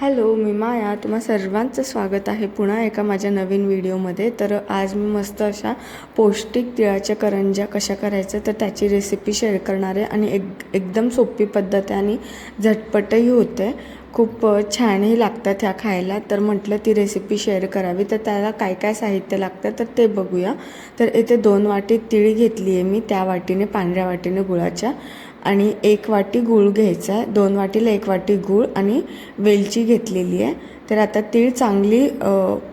Hello मी माया. तुम्हा सर्वांचं स्वागत आहे पुन्हा एका माझ्या नवीन व्हिडिओमध्ये. तर आज मी मस्त अशा पौष्टिक तिळाच्या करंज्या कशा करायच्या तर त्याची रेसिपी शेअर करणार आहे. आणि एक एकदम सोपी पद्धत आहे आणि झटपटही होते. खूप छानही लागतात ह्या खायला. तर म्हटलं ती रेसिपी शेअर करावी. तर त्याला काय काय साहित्य लागतं तर ते बघूया. तर इथे दोन वाटी तिळी घेतली आहे मी. त्या वाटीने पांढऱ्या वाटीने गुळाच्या. आणि एक वाटी गूळ घ्यायचा आहे. दोन वाटीला एक वाटी गूळ आणि वेलची घेतलेली आहे. तर आता तीळ चांगली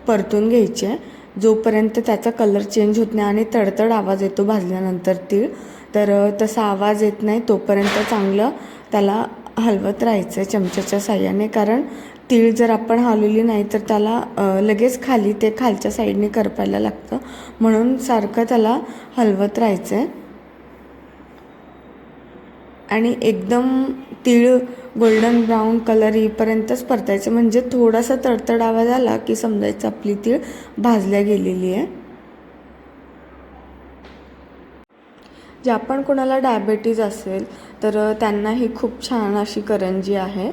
परतून घ्यायची आहे. जोपर्यंत त्याचा कलर चेंज होत नाही आणि तडतड आवाज येतो भाजल्यानंतर तीळ तर तसा आवाज येत नाही. तोपर्यंत चांगलं त्याला हलवत राहायचं आहे चमच्याच्या साह्याने. कारण तीळ जर आपण हलवली नाही तर त्याला लगेच खाली ते खालच्या साईडने करपायला लागतं. म्हणून सारखं त्याला हलवत राहायचं आहे. आणि एकदम तीळ गोल्डन ब्राऊन कलर येईपर्यंतच परतायचं. म्हणजे थोडासा तडतड आवाज आला की समजायचं आपली तीळ भाजल्या गेलेली आहे. ज्या पण कोणाला डायबेटीज असेल तर त्यांना ही खूप छान अशी करंजी आहे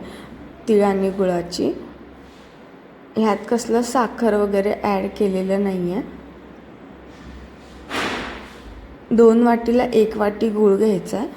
तीळ आणि गुळाची. ह्यात कसलं साखर वगैरे ॲड केलेलं नाही आहे दोन वाटीला एक वाटी गूळ घ्यायचा आहे.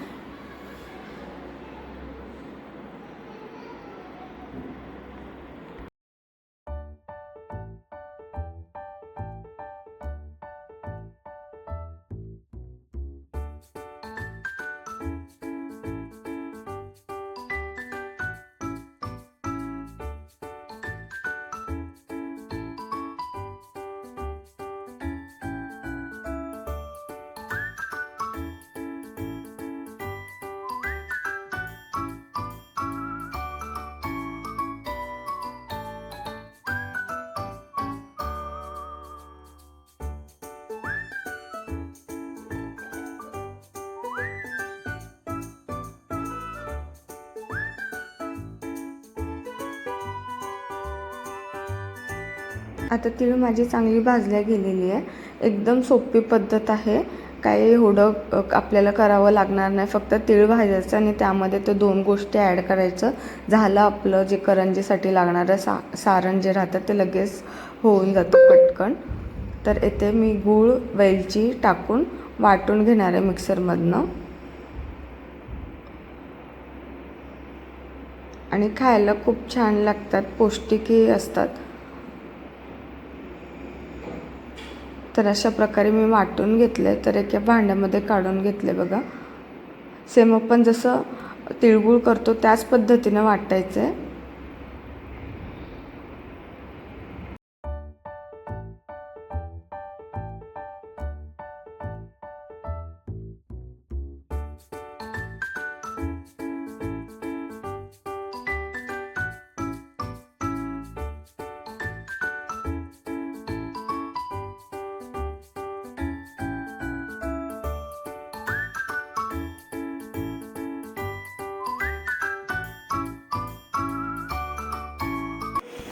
आता तीळ माझी चांगली भाजल्या गेलेली आहे. एकदम सोपी पद्धत आहे. काही एवढं आपल्याला करावं लागणार नाही. फक्त तीळ भाजायचं आणि त्यामध्ये ते दोन गोष्टी ॲड करायचं. झालं आपलं जे करंजीसाठी लागणारं सा सारण जे राहतं ते लगेच होऊन जातं पटकन. तर येथे मी गूळ वेलची टाकून वाटून घेणार आहे मिक्सरमधनं. आणि खायला खूप छान लागतात पौष्टिकही असतात. तर अशा प्रकारे मी वाटून घेतले तर एका भांड्यामध्ये काढून घेतले बघा. सेम आपण जसं तिळगुळ करतो त्याच पद्धतीनं वाटायचं आहे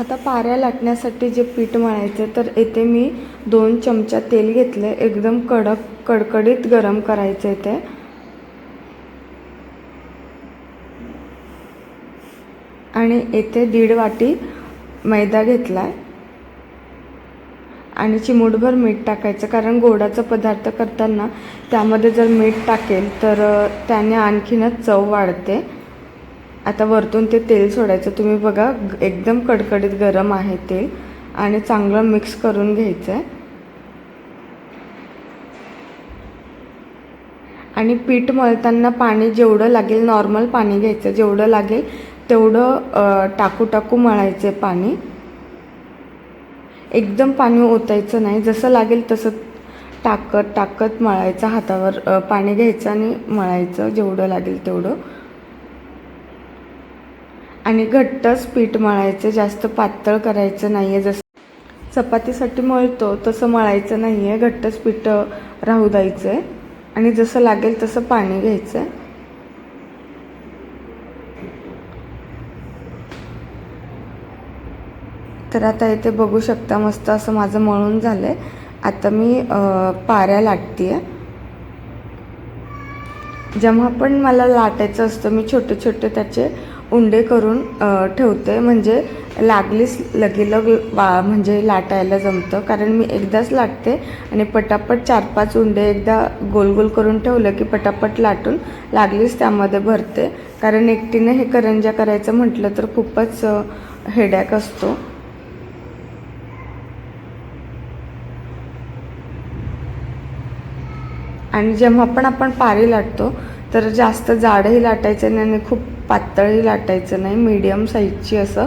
आता पाऱ्या लाटण्यासाठी जे पीठ मळायचं तर येथे मी दोन चमचा तेल घेतले. एकदम कडक कडकडीत गरम करायचं येते आणि येथे दीड वाटी मैदा घेतला आहे आणि चिमूटभर मीठ टाकायचं कारण गोडाचा पदार्थ करताना त्यामध्ये जर मीठ टाकेल तर त्याने आणखीनच चव वाढते. आता वरतून ते तेल सोडायचं. तुम्ही बघा एकदम कडकडीत गरम आहे तेल आणि चांगलं मिक्स करून घ्यायचं आहे आणि पीठ मळताना पाणी जेवढं लागेल नॉर्मल पाणी घ्यायचं. जेवढं लागेल तेवढं टाकू टाकू मळायचं आहे पाणी. एकदम पाणी ओतायचं नाही. जसं लागेल तसं टाकत टाकत मळायचं. हातावर पाणी घ्यायचं आणि मळायचं. जेवढं लागेल तेवढं. आणि घट्टच पीठ मळायचं जास्त पातळ करायचं नाही आहे जसं चपातीसाठी मळतो तसं मळायचं नाही आहे घट्टच पीठ राहू द्यायचं आहे आणि जसं लागेल तसं पाणी घ्यायचं आहे तर आता इथे बघू शकता मस्त असं माझं मळून झालं आहे आता मी पाऱ्या लाटते आहे जेव्हा पण मला लाटायचं असतं मी छोटे छोटे त्याचे उंडे करून ठेवते म्हणजे लागलीच लगेलग वा म्हणजे लाटायला जमतं. कारण मी एकदाच लाटते आणि पटापट चार पाच उंडे एकदा गोल गोल करून ठेवलं की पटापट लाटून लागलीच त्यामध्ये भरते. कारण एकटीने हे करंज्या करायचं म्हटलं तर खूपच हेडॅक असतो. आणि जेव्हा पण आपण पारी लाटतो तर जास्त जाडही लाटायचं नाही आणि खूप पातळही लाटायचं नाही. मीडियम साईजची असं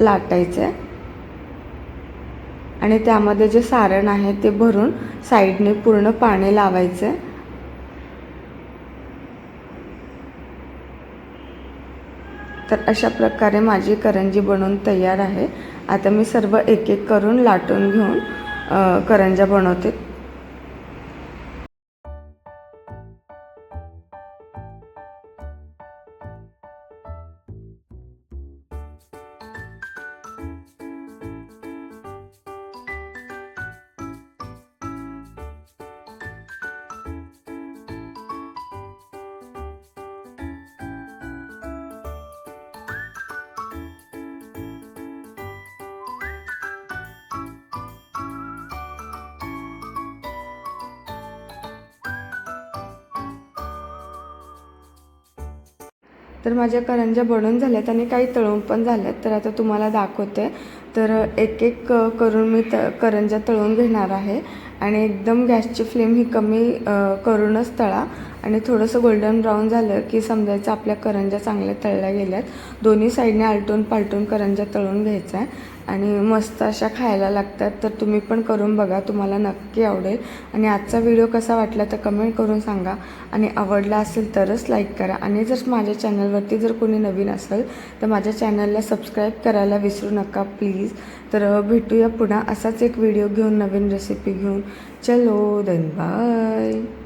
लाटायचं आहे आणि त्यामध्ये जे सारण आहे ते भरून साईडने पूर्ण पाणी लावायचं आहे तर अशा प्रकारे माझी करंजी बनवून तयार आहे. आता मी सर्व एक एक करून लाटून घेऊन करंजा बनवते. तर माझ्या करंज्या बनून झाल्यात आणि काही तळून पण झाल्यात. तर आता तुम्हाला दाखवते. तर एक एक करून मी त करंज्या तळून घेणार आहे. आणि एकदम गॅसची फ्लेम ही कमी करूनच तळा. आणि थोडंसं गोल्डन ब्राऊन झालं की समजायचं आपल्या करंज्या चांगल्या तळल्या गेल्यात. दोन्ही साईडने आलटून पालटून करंज्या तळून घ्यायचा आहे. आणि मस्त अशा खायला लागतात तर तुम्ही पण करून बघा तुम्हाला नक्की आवडेल. आणि आजचा व्हिडिओ कसा वाटला तर कमेंट करून सांगा. आणि आवडला असेल तरच लाईक करा. आणि जर माझ्या चॅनलवरती जर कोणी नवीन असेल तर माझ्या चॅनलला सबस्क्राईब करायला विसरू नका प्लीज. तर भेटूया पुन्हा असाच एक व्हिडिओ घेऊन नवीन रेसिपी घेऊन. चलो देन बाय